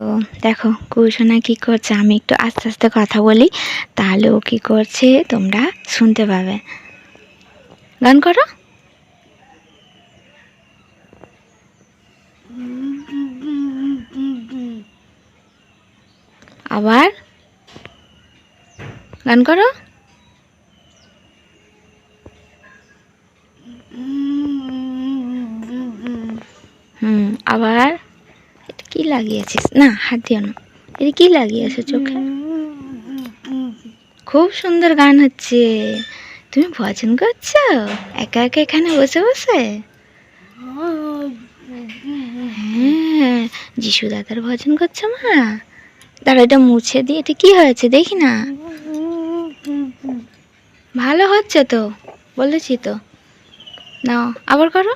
তো দেখো কুসোনা কি করছে? আমি একটু আস্তে আস্তে কথা বলি, তাহলে ও কি করছে তোমরা শুনতে পাবে। গান করো। আবার গান করো। হুম, আবার কি লাগিয়েছিস? না, হাত দিও না। এটা কি লাগিয়েছো চোখে? খুব সুন্দর গান হচ্ছে। তুমি ভজন করছ? একা একা এখানে বসে বসে? হ্যাঁ যিশু দাদার ভজন করছ মা? দাঁড়া এটা মুছে দিয়ে এটা কি হয়েছে দেখি না। ভালো হচ্ছে তো, বলেছি তো। নাও, আবার করো।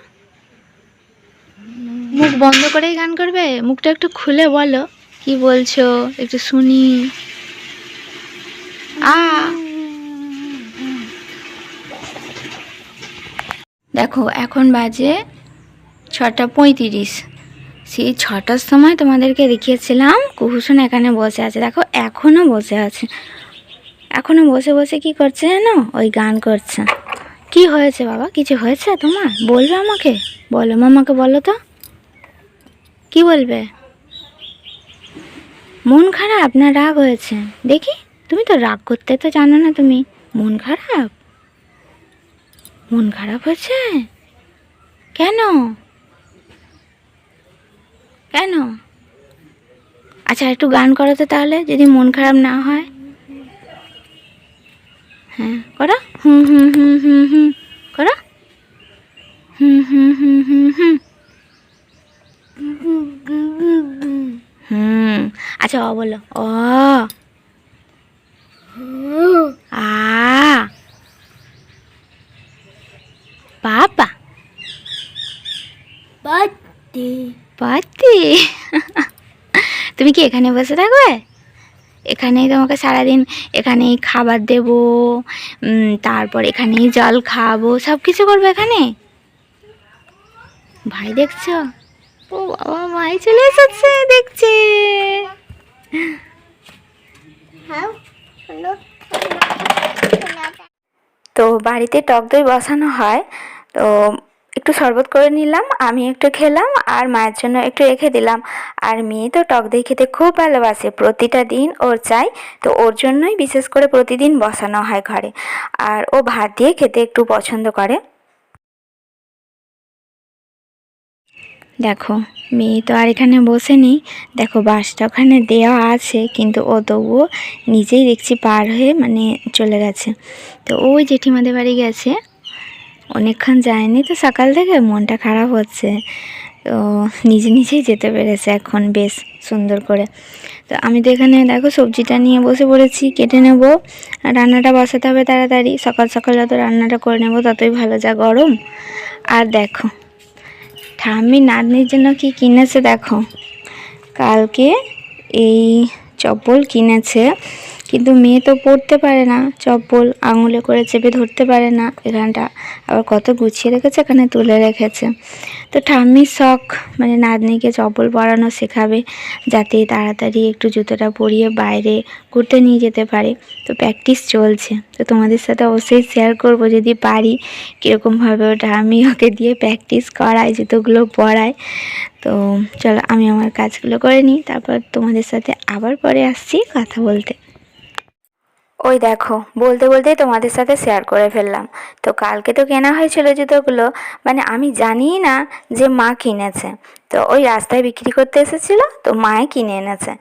মুখ বন্ধ করেই গান করবে? মুখটা একটু খুলে বলো। কি বলছো? একটু শুনি। আ। দেখো, এখন বাজে ছটা পঁয়ত্রিশ। সেই ছটার সময় তোমাদেরকে দেখিয়েছিলাম কুহুসন এখানে বসে আছে। দেখো এখনও বসে আছে। এখনও বসে বসে কি করছে জানো? ওই গান করছে। কি হয়েছে বাবা? কিছু হয়েছে তোমার? বলবে আমাকে? বলো মামাকে বলো তো। কি বলবে? মন খারাপ না রাগ হয়েছে? দেখি, তুমি তো রাগ করতে তো জানো না তুমি। মন খারাপ? মন খারাপ হয়েছে? কেন? কেন? আচ্ছা একটু গান করো তো তাহলে, যদি মন খারাপ না হয়। হ্যাঁ। করো? হুম হুম হুম হুম হুম। করো? হুম হুম হুম হুম হুম। হুম। আচ্ছা অ বলো। অ। আ। পাপা পাতি পাতি তুমি কি এখানে বসে থাকবে? এখানেই তোমাকে সারাদিন এখানেই খাবার দেব তারপর এখানেই জল খাওয়াবো সব কিছু করবে এখানে? ভাই দেখছ? ও বাবা ভাই চলে এসেছে দেখছে। হ্যাঁ তো বাড়িতে টক দই বসানো হয় তো একটু শরবত করে নিলাম, আমি একটু খেলাম আর মায়ের জন্য একটু রেখে দিলাম। আর মেয়ে তো টক দই খেতে খুব ভালোবাসে, প্রতিটা দিন ওর চাই, তো ওর জন্যই বিশেষ করে প্রতিদিন বসানো হয় ঘরে। আর ও ভাত দিয়ে খেতে একটু পছন্দ করে। দেখো, মেয়ে তো আর এখানে বসে নেই। দেখো বাসটা ওখানে দেওয়া আছে, কিন্তু ও তবুও নিজেই দেখছি পার হয়ে মানে চলে গেছে। তো ওই জেঠিমাদের বাড়ি গেছে। অনেকক্ষণ যায়নি তো সকাল থেকে, মনটা খারাপ হচ্ছে। তো নিজে নিজেই যেতে পেরেছে এখন বেশ সুন্দর করে। তো আমি তো এখানে দেখো সবজিটা নিয়ে বসে পড়েছি, কেটে নেব। রান্নাটা বসাতে হবে তাড়াতাড়ি। সকাল সকাল যত রান্নাটা করে নেব, ততই ভালো যা গরম। আর দেখো, ঠাম্মি নাতনির জন্য কি কিনেছে দেখো? কালকে এই চপ্পল কিনেছে। কিন্তু মেয়ে তো পড়তে পারে না। চপ্পল আঙুলে করে চেপে ধরতে পারে না। এখানটা আবার কত গুছিয়ে রেখেছে, এখানে তুলে রেখেছে। তো ঠাম্মির শখ মানে নাতনিকে চপ্পল পরানো শেখাবে, যাতে তাড়াতাড়ি একটু জুতোটা পরিয়ে বাইরে ঘুরতে নিয়ে যেতে পারে। তো প্র্যাকটিস চলছে। তো তোমাদের সাথে অবশ্যই শেয়ার করব, যদি পারি কীরকমভাবে ওটা আমি ওকে দিয়ে প্র্যাকটিস করাই, জুতোগুলো পরাই। তো চলো, আমি আমার কাজগুলো করে নিই। তারপর তোমাদের সাথে আবার পরে আসছি কথা বলতে। ওই দেখো, বলতে বলতেই তোমাদের সাথে শেয়ার করে ফেললাম। তো কালকে তো কেনা হয়েছিল জুতোগুলো মানে আমি জানিই না যে মা কিনেছে। তো ওই রাস্তায় বিক্রি করতে এসেছিল, তো মায়ে কিনে এনেছে।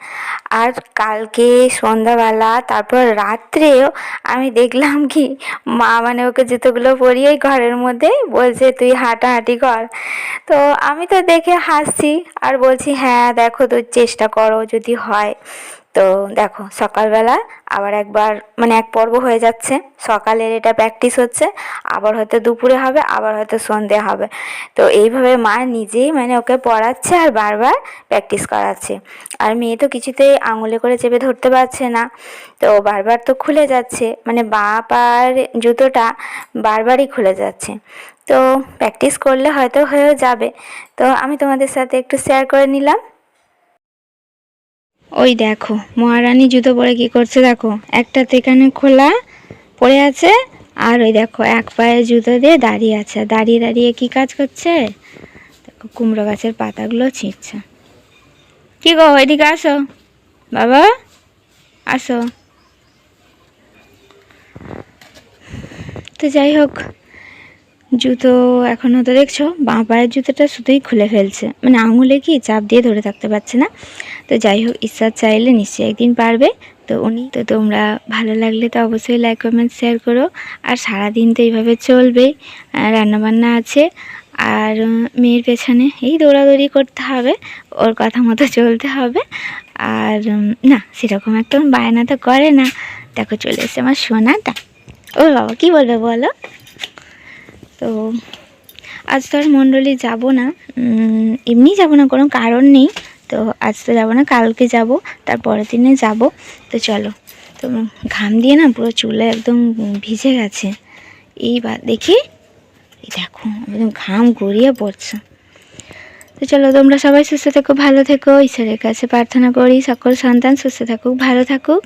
আর কালকে সন্ধ্যাবেলা, তারপর রাত্রেও আমি দেখলাম কি, মা মানে ওকে জুতোগুলো পরিয়েই ঘরের মধ্যে বলছে, তুই হাঁটাহাঁটি কর। তো আমি তো দেখে হাসছি, আর বলছি হ্যাঁ দেখো তো, চেষ্টা করো, যদি হয়। তো দেখো, সকালবেলা আবার একবার মানে এক পর্ব হয়ে যাচ্ছে। সকালের এটা প্র্যাকটিস হচ্ছে, আবার হয়তো দুপুরে হবে, আবার হয়তো সন্ধে হবে। তো এইভাবে মা নিজেই মানে ওকে পড়াচ্ছে আর বারবার প্র্যাকটিস করাচ্ছে। আর মেয়ে তো কিছুতেই আঙুলে করে চেপে ধরতে পারছে না। তো বারবার তো খুলে যাচ্ছে মানে বা পার জুতোটা বারবারই খুলে যাচ্ছে। তো প্র্যাকটিস করলে হয়তো হয়েও যাবে। তো আমি তোমাদের সাথে একটু শেয়ার করে নিলাম। ওই দেখো, মহারানী জুতো পরে কি করছে দেখো? একটা তো এখানে খোলা পড়ে আছে, আর ওই দেখো, এক পায়ে জুতো দিয়ে দাঁড়িয়ে আছে। দাঁড়িয়ে দাঁড়িয়ে কি কাজ করছে? দেখো, কুমড়ো গাছের পাতাগুলো ছিঁড়ছে। কি গো, এদিকে আসো। বাবা, আসো। তো যাই হোক, জুতো এখনও তো দেখছ, বাঁ পায়ের জুতোটা শুধুই খুলে ফেলছে। মানে আঙুলে কি চাপ দিয়ে ধরে থাকতে পারছে না? তো যাই হোক ঈশ্বর চাইলে নিশ্চয়ই একদিন পারবে। তো উনি, তো তোমরা ভালো লাগলে তো অবশ্যই লাইক কমেন্ট শেয়ার করো। আর সারাদিন তো এইভাবে চলবেই আর রান্নাবান্না আছে। আর মেয়ের পেছনে এই দৌড়াদৌড়ি করতে হবে, ওর কথা মতো চলতে হবে। আর না, সেরকম একটা বায়না তো করে না। দেখো, চলে এসছে আমার সোনাটা। ও বাবা, কি বলবে বলো? তো আজ তো আর মণ্ডলী যাব না। এমনি যাব না, কোনো কারণ নেই। তো আজ তো যাব না, কালকে যাব, তার পরের দিনে যাব। তো চলো, তো ঘাম দিয়ে না পুরো চুলে একদম ভিজে গেছে। এইবার দেখি, এই দেখো, একদম ঘাম গড়িয়ে পড়ছে। তো চলো, তোমরা সবাই সুস্থ থেকো, ভালো থেকো, ঈশ্বরের কাছে প্রার্থনা করি, সকল সন্তান সুস্থ থাকুক, ভালো থাকুক।